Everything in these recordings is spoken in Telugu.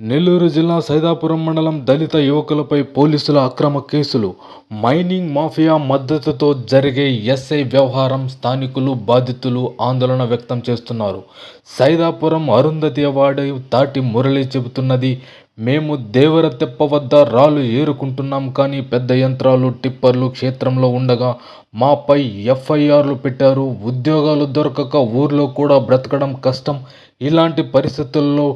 నెల్లూరు జిల్లా సైదాపురం మండలం దళిత యువకులపై పోలీసుల అక్రమ కేసులు. మైనింగ్ మాఫియా మద్దతుతో జరిగే ఎస్ఐ వ్యవహారం స్థానికులు బాధితులు ఆందోళన వ్యక్తం చేస్తున్నారు. సైదాపురం అరుంధతి అవార్డు తాటి మురళి చెబుతున్నది మేము దేవరతెప్ప వద్ద రాళ్ళు ఏరుకుంటున్నాం కానీ పెద్ద యంత్రాలు టిప్పర్లు క్షేత్రంలో ఉండగా మాపై ఎఫ్ఐఆర్లు పెట్టారు. ఉద్యోగాలు దొరకక ఊర్లో కూడా బ్రతకడం కష్టం. ఇలాంటి పరిస్థితుల్లో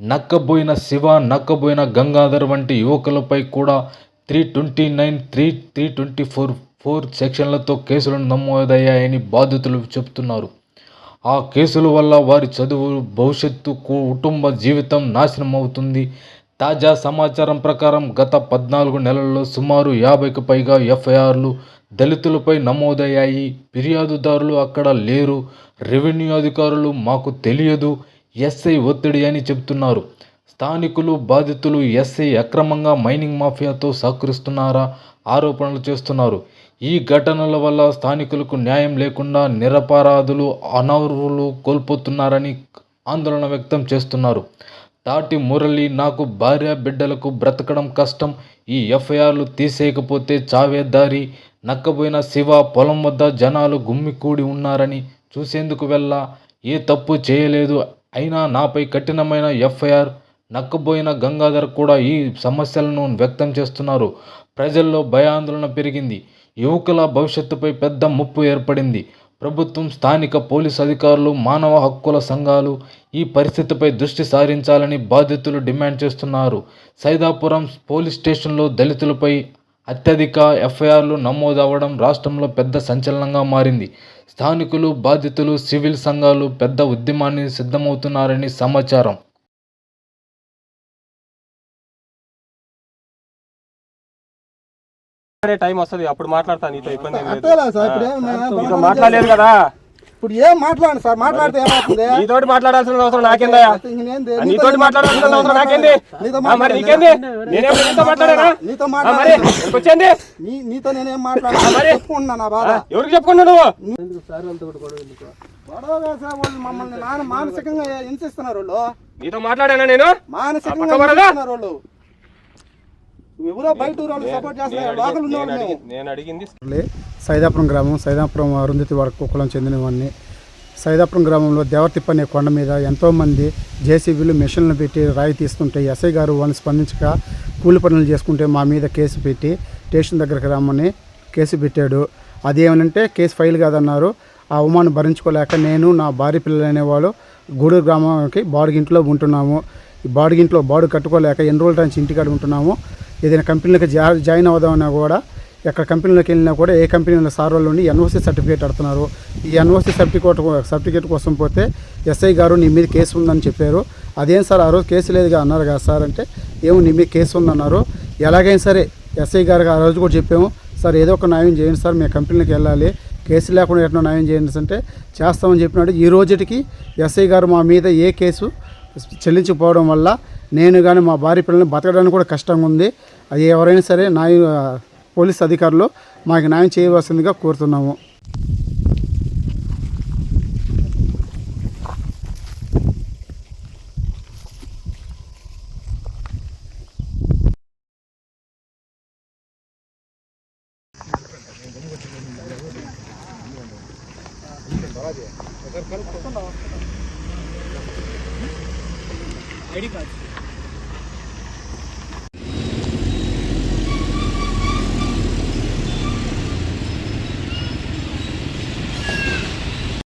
నక్కబోయిన శివ నక్కబోయిన గంగాధర్ వంటి యువకులపై కూడా three twenty nine three three twenty four four సెక్షన్లతో కేసులు నమోదయ్యాయని బాధితులు చెబుతున్నారు. ఆ కేసుల వల్ల వారి చదువు భవిష్యత్తు కుటుంబ జీవితం నాశనం అవుతుంది తాజా సమాచారం ప్రకారం గత పద్నాలుగు నెలల్లో సుమారు యాభైకి పైగా ఎఫ్ఐఆర్లు దళితులపై నమోదయ్యాయి. ఫిర్యాదుదారులు అక్కడ లేరు. రెవెన్యూ అధికారులు మాకు తెలియదు. ఎస్ఐ ఒత్తిడి అని చెబుతున్నారు. స్థానికులు బాధితులు ఎస్ఐ అక్రమంగా మైనింగ్ మాఫియాతో సహకరిస్తున్నారా? ఆరోపణలు చేస్తున్నారు. ఈ ఘటనల వల్ల స్థానికులకు న్యాయం లేకుండా నిరపరాధులు అనర్హులు కోల్పోతున్నారని ఆందోళన వ్యక్తం చేస్తున్నారు. తాటి మురళి నాకు భార్య బిడ్డలకు బ్రతకడం కష్టం. ఈ ఎఫ్ఐఆర్లు తీసేయకపోతే చావే దారి. నక్కబోయిన శివ పొలం వద్ద జనాలు గుమ్మికూడి ఉన్నారని చూసేందుకు వెళ్ళా. ఏ తప్పు చేయలేదు. అయినా నాపై కఠినమైన ఎఫ్ఐఆర్ నక్కబోయిన గంగాధర్ కూడా ఈ సమస్యలను వ్యక్తం చేస్తున్నారు. ప్రజల్లో భయాందోళన పెరిగింది. యువకుల భవిష్యత్తుపై పెద్ద ముప్పు ఏర్పడింది. ప్రభుత్వం స్థానిక పోలీస్ అధికారులు మానవ హక్కుల సంఘాలు ఈ పరిస్థితిపై దృష్టి సారించాలని బాధితులు డిమాండ్ చేస్తున్నారు. సైదాపురం పోలీస్ స్టేషన్లో దళితులపై అత్యధిక ఎఫ్ఐఆర్లు నమోదవడం రాష్ట్రంలో పెద్ద సంచలనంగా మారింది. స్థానికులు బాధితులు సివిల్ సంఘాలు పెద్ద ఉద్యమాన్ని సిద్ధమవుతున్నారని సమాచారం. టైం వస్తుంది. అప్పుడు మాట్లాడతా నీతో ఇబ్బంది ఏం లేదు. అంతేలా సార్ ఇప్పుడు మాట్లాడలేదు కదా? ఇప్పుడు ఏం మాట్లాడండి సార్ మాట్లాడితే ఏమవుతుంది? నీతోటి మాట్లాడాల్సిన అవసరం నాకేందా నీతోటి మాట్లాడాల్సిన అవసరం నాకేంది? మరి నీకేంది? నేనేం నీతో మాట్లాడానా? నీతో మాట్లాడి వచ్చింది నీ నీతో నేనేం మాట్లాడాలి? మరి? చెప్పుకున్నా నా బాధ. ఎవరికి చెప్పుకున్నావు నువ్వు? గొడవ వాళ్ళు మమ్మల్ని నాన్న మానసికంగా హింసిస్తున్నారు వాళ్ళు? నీతో మాట్లాడానా నేను? మానసికంగా వాళ్ళు. సైదాపురం గ్రామం సైదాపురం అరుంధతి వరకు కులం చెందినవాడిని. సైదాపురం గ్రామంలో దేవతిప్ప అనే కొండ మీద ఎంతోమంది జేసీబీలు మిషన్లు పెట్టి రాయి తీస్తుంటే ఎస్ఐ గారు వాళ్ళని స్పందించక కూలి పనులు చేసుకుంటే మా మీద కేసు పెట్టి స్టేషన్ దగ్గరికి రమ్మని కేసు పెట్టాడు. అదేమనంటే కేసు ఫైల్ కాదన్నారు. ఆ అవమానం భరించుకోలేక నేను నా భార్య పిల్లలు అనేవాళ్ళు గూడూరు గ్రామానికి బాడుగింట్లో ఉంటున్నాము. ఈ బాడుగింట్లో బాడు కట్టుకోలేక ఎన్ని రోజుల నుంచి ఇంటికాడ ఉంటున్నాము. ఏదైనా కంపెనీలకు జా జాయిన్ అవుదామన్నా కూడా ఎక్కడ కంపెనీలోకి వెళ్ళినా కూడా ఏ కంపెనీలో సార్ వాళ్ళు ఉండి ఎన్ఓసి సర్టిఫికేట్ అడుతున్నారు ఈ ఎన్ఓసి సర్టిఫికేట్ సర్టిఫికేట్ కోసం పోతే ఎస్ఐ గారు నీ మీద కేసు ఉందని చెప్పారు. అదేం సార్ ఆ రోజు కేసు లేదుగా అన్నారు కదా సార్ అంటే ఏమో నీ మీద కేసు ఉందన్నారు. ఎలాగైనా సరే ఎస్ఐ గారికి ఆ రోజు కూడా చెప్పాము సార్ ఏదో ఒక న్యాయం చేయండి సార్ మీ కంపెనీలకు వెళ్ళాలి. కేసు లేకుండా ఎట్లా న్యాయం చేయండి అంటే చేస్తామని చెప్పినాడు. ఈ రోజుటికి ఎస్ఐ గారు మా మీద ఏ కేసు చెల్లించకపోవడం వల్ల నేను కానీ మా భార్య పిల్లల్ని బతకడానికి కూడా కష్టంగా ఉంది. అది ఎవరైనా సరే న్యాయ పోలీస్ అధికారులు మాకు న్యాయం చేయవలసిందిగా కోరుతున్నాము. ID card.